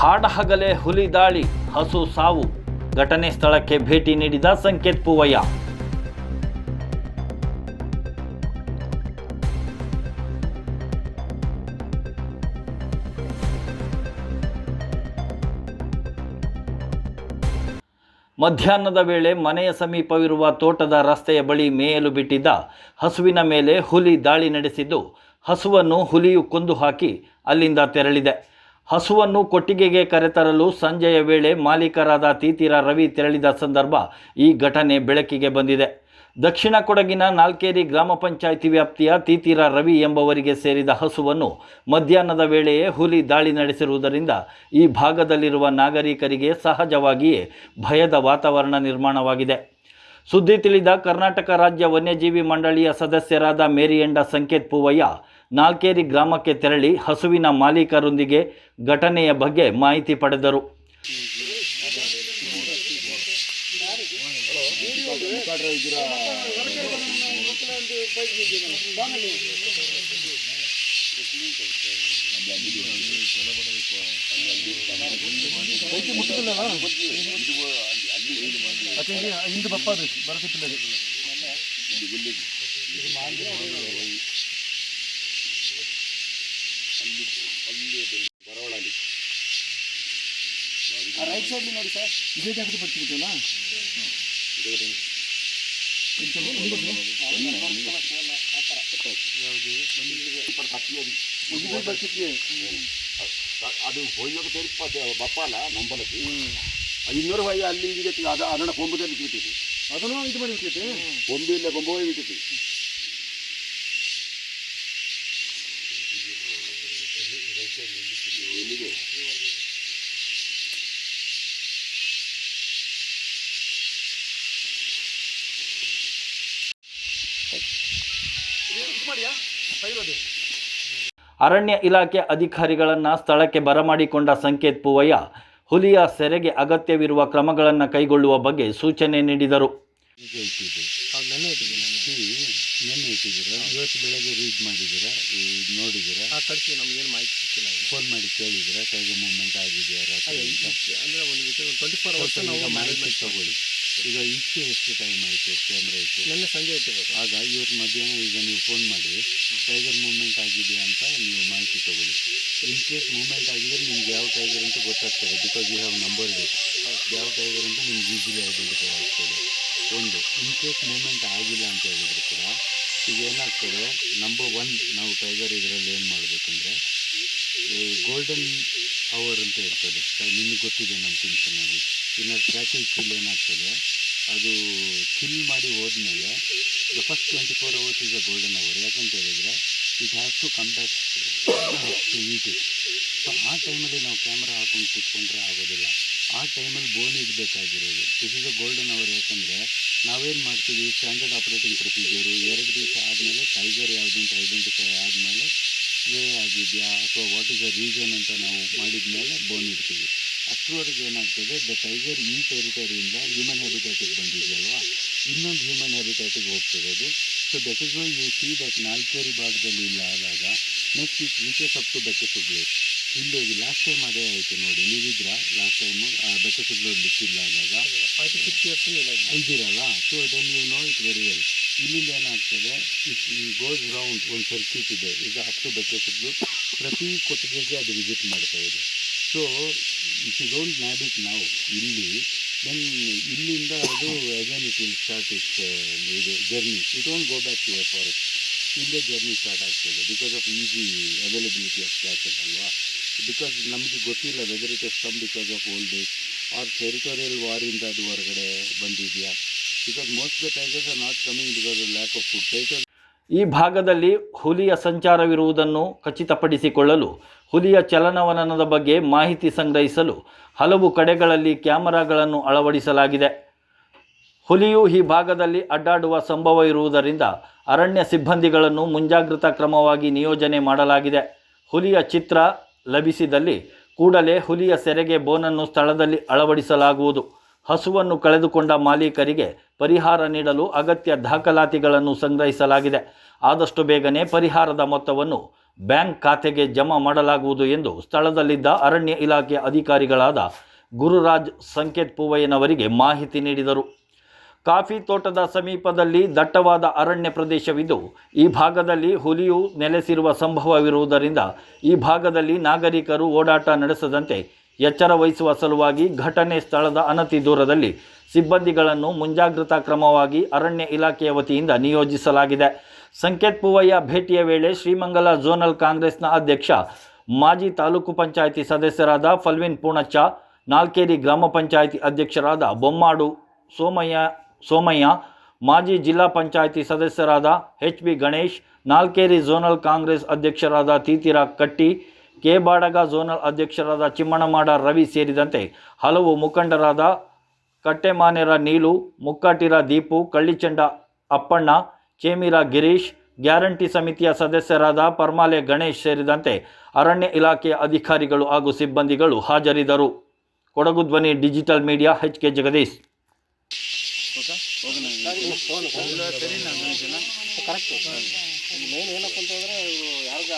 ಹಾಡಹಗಲೇ ಹುಲಿ ದಾಳಿ, ಹಸು ಸಾವು. ಘಟನೆ ಸ್ಥಳಕ್ಕೆ ಭೇಟಿ ನೀಡಿದ ಸಂಕೇತ್ ಪೂವಯ್ಯ. ಮಧ್ಯಾಹ್ನದ ವೇಳೆ ಮನೆಯ ಸಮೀಪವಿರುವ ತೋಟದ ರಸ್ತೆಯ ಬಳಿ ಮೇಯಲು ಬಿಟ್ಟಿದ್ದ ಹಸುವಿನ ಮೇಲೆ ಹುಲಿ ದಾಳಿ ನಡೆಸಿದ್ದು, ಹಸುವನ್ನು ಹುಲಿಯು ಕೊಂದು ಹಾಕಿ ಅಲ್ಲಿಂದ ತೆರಳಿದೆ. ಹಸುವನ್ನು ಕೊಟ್ಟಿಗೆಗೆ ಕರೆತರಲು ಸಂಜೆಯ ವೇಳೆ ಮಾಲೀಕರಾದ ತೀತಿರ ರವಿ ತೆರಳಿದ ಸಂದರ್ಭ ಈ ಘಟನೆ ಬೆಳಕಿಗೆ ಬಂದಿದೆ. ದಕ್ಷಿಣ ಕೊಡಗಿನ ನಾಲ್ಕೇರಿ ಗ್ರಾಮ ಪಂಚಾಯಿತಿ ವ್ಯಾಪ್ತಿಯ ತೀತಿರ ರವಿ ಎಂಬವರಿಗೆ ಸೇರಿದ ಹಸುವನ್ನು ಮಧ್ಯಾಹ್ನದ ವೇಳೆಯೇ ಹುಲಿ ದಾಳಿ ನಡೆಸಿರುವುದರಿಂದ ಈ ಭಾಗದಲ್ಲಿರುವ ನಾಗರಿಕರಿಗೆ ಸಹಜವಾಗಿಯೇ ಭಯದ ವಾತಾವರಣ ನಿರ್ಮಾಣವಾಗಿದೆ. ಸುದ್ದಿ ತಿಳಿದ ಕರ್ನಾಟಕ ರಾಜ್ಯ ವನ್ಯಜೀವಿ ಮಂಡಳಿಯ ಸದಸ್ಯರಾದ ಮೇರಿಯಂಡ ಸಂಕೇತ್ ಪೂವಯ್ಯ ನಾಲ್ಕೇರಿ ಗ್ರಾಮಕ್ಕೆ ತೆರಳಿ ಹಸುವಿನ ಮಾಲೀಕರೊಂದಿಗೆ ಘಟನೆಯ ಬಗ್ಗೆ ಮಾಹಿತಿ ಪಡೆದರು. ಹಿಂದೆ ಬಪ್ಪ ಅದು ಬರಕತ್ತಿಲ್ಲ ಅದು ರೈಟ್ ಸೈಡ್ ನೋಡಿ ಸರ್. ಇದೇ ಜಾಗಕ್ಕೆ ಬರ್ತಿಬಿಟ್ಟಲ್ಲ ಅದು ಹೋಯ್ಯೋಗ ತೆರಿಪ ಬಪ್ಪಲ್ಲ ನಂಬಲಕ್ಕೆ. ಇನ್ನೂರು ಹೋಗಿ ಅಲ್ಲಿ ಇಲ್ಲಿಗೆ ಅದು ಅದನ್ನ ಕೊಂಬದಲ್ಲಿ ಬಿಟ್ಟಿತ್ತು ಅದನ್ನು ಇದು ಮಾಡಿ ಬಿಟ್ಟಿತ್ತು ಕೊಂಬು ಇಲ್ಲ ಕೊಂಬು ಹೋಗಿ ಬಿಟ್ಟಿತ್ತು ಸೈರೋದು ಅರಣ್ಯ ಇಲಾಖೆ ಅಧಿಕಾರಿಗಳನ್ನು ಸ್ಥಳಕ್ಕೆ ಬರಮಾಡಿಕೊಂಡ ಸಂಕೇತ್ ಪೂವಯ್ಯ ಹುಲಿಯ ಸೆರೆಗೆ ಅಗತ್ಯವಿರುವ ಕ್ರಮಗಳನ್ನು ಕೈಗೊಳ್ಳುವ ಬಗ್ಗೆ ಸೂಚನೆ ನೀಡಿದರು. ಇವತ್ತು ಬೆಳಗ್ಗೆ ರೀಡ್ ಮಾಡಿದ್ದೀರಾ? ಇದು ನೋಡಿದ್ದೀರಾ? ಆ ಕಳಿಸಿ ಏನು ಮಾಹಿತಿ ಸಿಕ್ಕಿಲ್ಲ ಫೋನ್ ಮಾಡಿ ಕೇಳಿದ್ದೀರಾ? ಟೈಗರ್ ಮೂವ್ಮೆಂಟ್ ಆಗಿದೆಯಾ ಅಂದ್ರೆ ಒಂದು ಟ್ವೆಂಟಿ ಫೋರ್ ಅವರ್ಸ್ ನಾವು ಮ್ಯಾನೇಜ್ಮೆಂಟ್ ತಗೊಳ್ಳಿ. ಈಗ ಇಷ್ಟು ಎಷ್ಟು ಟೈಮ್ ಆಯಿತು? ಕ್ಯಾಮ್ರಾ ಇತ್ತು ನನ್ನ ಸಂಜೆ ಇಟ್ಟಿರೋದು ಆಗ ಇವತ್ತು ಮಧ್ಯಾಹ್ನ ಈಗ ನೀವು ಫೋನ್ ಮಾಡಿ ಟೈಗರ್ ಮೂವ್ಮೆಂಟ್ ಆಗಿದೆಯಾ ಅಂತ ನೀವು ಮಾಹಿತಿ ತೊಗೊಳ್ಳಿ. ಇನ್ ಕೇಸ್ ಮೂವ್ಮೆಂಟ್ ಆಗಿದ್ರೆ ನಿಮ್ಗೆ ಯಾವ ಟೈಗರ್ ಅಂತ ಗೊತ್ತಾಗ್ತದೆ ಬಿಕಾಸ್ ಯು ಹ್ಯಾವ್ ನಂಬರ್ ಇದೆ. ಯಾವ ಟೈಗರ್ ಅಂತ ನಿಮ್ಗೆ ಈಸಿಲಿ ಐಡೆಂಟಿಫೈ ಆಗ್ತದೆ. ಒಂದು ಇನ್ ಕೇಸ್ ಮೂವ್ಮೆಂಟ್ ಆಗಿಲ್ಲ ಅಂತ ಹೇಳಿದ್ರು ಕೂಡ ಈಗ ಏನಾಗ್ತದೆ ನಂಬರ್ ಒನ್ ನಾವು ಟೈಗರ್ ಇದರಲ್ಲಿ ಏನು ಮಾಡಬೇಕಂದ್ರೆ ಗೋಲ್ಡನ್ ಅವರ್ ಅಂತ ಇರ್ತದೆ. ನಿಮಗೆ ಗೊತ್ತಿದೆ ನಮ್ಮ ಟೆನ್ಷನಲ್ಲಿ ಇನ್ನು ಟ್ರ್ಯಾಕಿಂಗ್ ಕಿಲ್ ಏನಾಗ್ತದೆ, ಅದು ಕಿಲ್ ಮಾಡಿ ಹೋದ್ಮೇಲೆ the first twenty four hours is a golden hour ಯಾಕಂತ ಹೇಳಿದರೆ it has to come back to eat it so ಆ ಟೈಮಲ್ಲಿ ನಾವು ಕ್ಯಾಮ್ರಾ ಹಾಕೊಂಡು ಕೂತ್ಕೊಂಡ್ರೆ ಆಗೋದಿಲ್ಲ. ಆ ಟೈಮಲ್ಲಿ ಬೋನ್ ಇಡಬೇಕಾಗಿರೋದು. This is a golden hour ಯಾಕಂದರೆ, ನಾವೇನು ಮಾಡ್ತೀವಿ ಸ್ಟ್ಯಾಂಡರ್ಡ್ ಆಪರೇಟಿಂಗ್ ಪ್ರೊಸೀಜರು ಎರಡು ದಿವಸ ಆದಮೇಲೆ ಟೈಗರ್ ಯಾವುದು ಅಂತ ಐಡೆಂಟಿಫೈ ಆದಮೇಲೆ ವೇ ಆಗಿದೆಯಾ? ಅಥವಾ ವಾಟ್ ಇಸ್ ಅ ರೀಸನ್ ಅಂತ ನಾವು ಮಾಡಿದ ಮೇಲೆ ಬೋನ್ ಇಡ್ತೀವಿ. ಅಷ್ಟರವರೆಗೆ ಏನಾಗ್ತದೆ ದ ಟೈಗರ್ ಈ ಟೆರಿಟರಿಯಿಂದ ಹ್ಯೂಮನ್ ಹ್ಯಾಬಿಟ್ಯಾಟಿಗೆ ಬಂದಿದೆಯಲ್ವಾ? ಇನ್ನೊಂದು ಹ್ಯೂಮನ್ ಹ್ಯಾಬಿಟ್ಯಾಟಿಗೆ ಹೋಗ್ತದೆ ಅದು. So that is why you see that Nalkeri ಭಾಗದಲ್ಲಿ ಇಲ್ಲ ಆದಾಗ next it reaches up to ಬೆಕ್ಕೆ ಸುಗ್ಲು ಇಲ್ಲಿ ಹೋಗಿ ಲಾಸ್ಟ್ ಟೈಮ್ ಅದೇ ಆಯಿತು ನೋಡಿ ನೀವಿದ್ರ ಲಾಸ್ಟ್ ಟೈಮು ಬೆಟ್ಟ ಸುಗ್ಲು ಲಿಕ್ಕಿಲ್ಲ ಆದಾಗ? Five to six years. ಇದ್ದೀರಲ್ಲ so then you know it very well ಇಲ್ಲಿಂದ ಏನಾಗ್ತದೆ ಇಟ್ ಗೋಸ್ ರೌಂಡ್ ಒಂದು ಸರ್ಕ್ಯೂಟ್ ಇದೆ. ಈಗ ಅಪ್ ಟು ಸುಗ್ಲು ಪ್ರತಿ ಕೊಟ್ಟಿಗೆಗೆ ಅದು ವಿಸಿಟ್ ಮಾಡ್ತಾ ಇದೆ. So if you don't nab it ನಾವು, ಇಲ್ಲಿ. ದೆನ್ ಇಲ್ಲಿಂದ ಅದು again it will start it's ಇದು journey it won't go back to your forest ಇಲ್ಲೇ ಜರ್ನಿ ಸ್ಟಾರ್ಟ್ ಆಗ್ತದೆ because of easy availability of catches ಅಲ್ವಾ? ಬಿಕಾಸ್ ನಮಗೆ ಗೊತ್ತಿಲ್ಲ whether it is come because of old age or territorial ವಾರಿಂದ ಅದು ಹೊರಗಡೆ ಬಂದಿದೆಯಾ? Because most the tigers are not coming because of lack of food title ಈ ಭಾಗದಲ್ಲಿ ಹುಲಿಯ ಸಂಚಾರವಿರುವುದನ್ನು ಖಚಿತಪಡಿಸಿಕೊಳ್ಳಲು, ಹುಲಿಯ ಚಲನವಲನದ ಬಗ್ಗೆ ಮಾಹಿತಿ ಸಂಗ್ರಹಿಸಲು ಹಲವು ಕಡೆಗಳಲ್ಲಿ ಕ್ಯಾಮರಾಗಳನ್ನು ಅಳವಡಿಸಲಾಗಿದೆ. ಹುಲಿಯು ಈ ಭಾಗದಲ್ಲಿ ಅಡ್ಡಾಡುವ ಸಂಭವ ಇರುವುದರಿಂದ ಅರಣ್ಯ ಸಿಬ್ಬಂದಿಗಳನ್ನು ಮುಂಜಾಗ್ರತಾ ಕ್ರಮವಾಗಿ ನಿಯೋಜನೆ ಮಾಡಲಾಗಿದೆ. ಹುಲಿಯ ಚಿತ್ರ ಲಭಿಸಿದಲ್ಲಿ ಕೂಡಲೇ ಹುಲಿಯ ಸೆರೆಗೆ ಬೋನನ್ನು ಸ್ಥಳದಲ್ಲಿ ಅಳವಡಿಸಲಾಗುವುದು. ಹಸುವನ್ನು ಕಳೆದುಕೊಂಡ ಮಾಲೀಕರಿಗೆ ಪರಿಹಾರ ನೀಡಲು ಅಗತ್ಯ ದಾಖಲಾತಿಗಳನ್ನು ಸಂಗ್ರಹಿಸಲಾಗಿದೆ. ಆದಷ್ಟು ಬೇಗನೆ ಪರಿಹಾರದ ಮೊತ್ತವನ್ನು ಬ್ಯಾಂಕ್ ಖಾತೆಗೆ ಜಮಾ ಮಾಡಲಾಗುವುದು ಎಂದು ಸ್ಥಳದಲ್ಲಿದ್ದ ಅರಣ್ಯ ಇಲಾಖೆ ಅಧಿಕಾರಿಗಳಾದ ಗುರುರಾಜ್ ಸಂಕೇತ್ ಪೂವಯ್ಯನವರಿಗೆ ಮಾಹಿತಿ ನೀಡಿದರು. ಕಾಫಿ ತೋಟದ ಸಮೀಪದಲ್ಲಿ ದಟ್ಟವಾದ ಅರಣ್ಯ ಪ್ರದೇಶವಿದ್ದು, ಈ ಭಾಗದಲ್ಲಿ ಹುಲಿಯು ನೆಲೆಸಿರುವ ಸಂಭವವಿರುವುದರಿಂದ ಈ ಭಾಗದಲ್ಲಿ ನಾಗರಿಕರು ಓಡಾಟ ನಡೆಸದಂತೆ ಎಚ್ಚರ ವಹಿಸುವ ಸಲುವಾಗಿ ಘಟನೆ ಸ್ಥಳದ ಅನತಿ ದೂರದಲ್ಲಿ ಸಿಬ್ಬಂದಿಗಳನ್ನು ಮುಂಜಾಗ್ರತಾ ಕ್ರಮವಾಗಿ ಅರಣ್ಯ ಇಲಾಖೆಯ ವತಿಯಿಂದ ನಿಯೋಜಿಸಲಾಗಿದೆ. ಸಂಕೇತ್ ಪೂವಯ್ಯ ಭೇಟಿಯ ವೇಳೆ ಶ್ರೀಮಂಗಲ ಝೋನಲ್ ಕಾಂಗ್ರೆಸ್ನ ಅಧ್ಯಕ್ಷ, ಮಾಜಿ ತಾಲೂಕು ಪಂಚಾಯಿತಿ ಸದಸ್ಯರಾದ ಫಲ್ವಿನ್ ಪೂಣಚ್ಚ, ನಾಲ್ಕೇರಿ ಗ್ರಾಮ ಪಂಚಾಯಿತಿ ಅಧ್ಯಕ್ಷರಾದ ಬೊಮ್ಮಾಡು ಸೋಮಯ್ಯ ಸೋಮಯ್ಯ, ಮಾಜಿ ಜಿಲ್ಲಾ ಪಂಚಾಯಿತಿ ಸದಸ್ಯರಾದ H B Ganesh, Nalkeri zonal Congress ಅಧ್ಯಕ್ಷರಾದ ತೀತಿರಾ ಕಟ್ಟಿ ಕೆ ಬಾಡಗ ಝೋನಲ್ ಅಧ್ಯಕ್ಷರಾದ ಚಿಮ್ಮಣಮಾಡ ರವಿ ಸೇರಿದಂತೆ ಹಲವು ಮುಖಂಡರಾದ ಕಟ್ಟೆಮಾನೆರ ನೀಲು, ಮುಕ್ಕಾಟಿರ ದೀಪು, ಕಳ್ಳಿಚಂಡ ಅಪ್ಪಣ್ಣ, ಚೇಮಿರ ಗಿರೀಶ್, ಗ್ಯಾರಂಟಿ ಸಮಿತಿಯ ಸದಸ್ಯರಾದ ಪರ್ಮಾಲೆ ಗಣೇಶ್ ಸೇರಿದಂತೆ ಅರಣ್ಯ ಇಲಾಖೆಯ ಅಧಿಕಾರಿಗಳು ಹಾಗೂ ಸಿಬ್ಬಂದಿಗಳು ಹಾಜರಿದ್ದರು. Kodagu Dhwani digital media H K Jagadish. Correct. Main ಯಾರಿಗ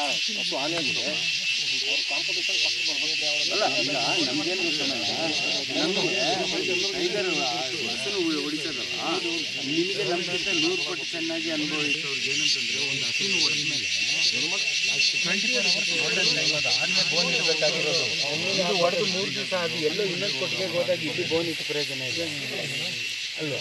ಅಲ್ಲ ಈಗ ನಮ್ಗೇನು ಹಸುನು ಹೊಡಿತದಲ್ಲ, ನಿಮಗೆ ಚೆನ್ನಾಗಿ ಏನಂತಂದ್ರೆ ಒಂದು ಹಸುನು ಹೊಡೆದ ಮೇಲೆ ಇದು ಹೊಡೆದು ಮೂರು ದಿವಸ ಅದು ಎಲ್ಲೋ ಇನ್ನೊಂದು ಕೊಟ್ಟಿಗೆ ಹೋದಾಗ ಇಲ್ಲಿ ಬೋನ್ ಇಟ್ಟು ಪ್ರಯೋಜನ ಇದೆ. ಅಲ್ವಾ?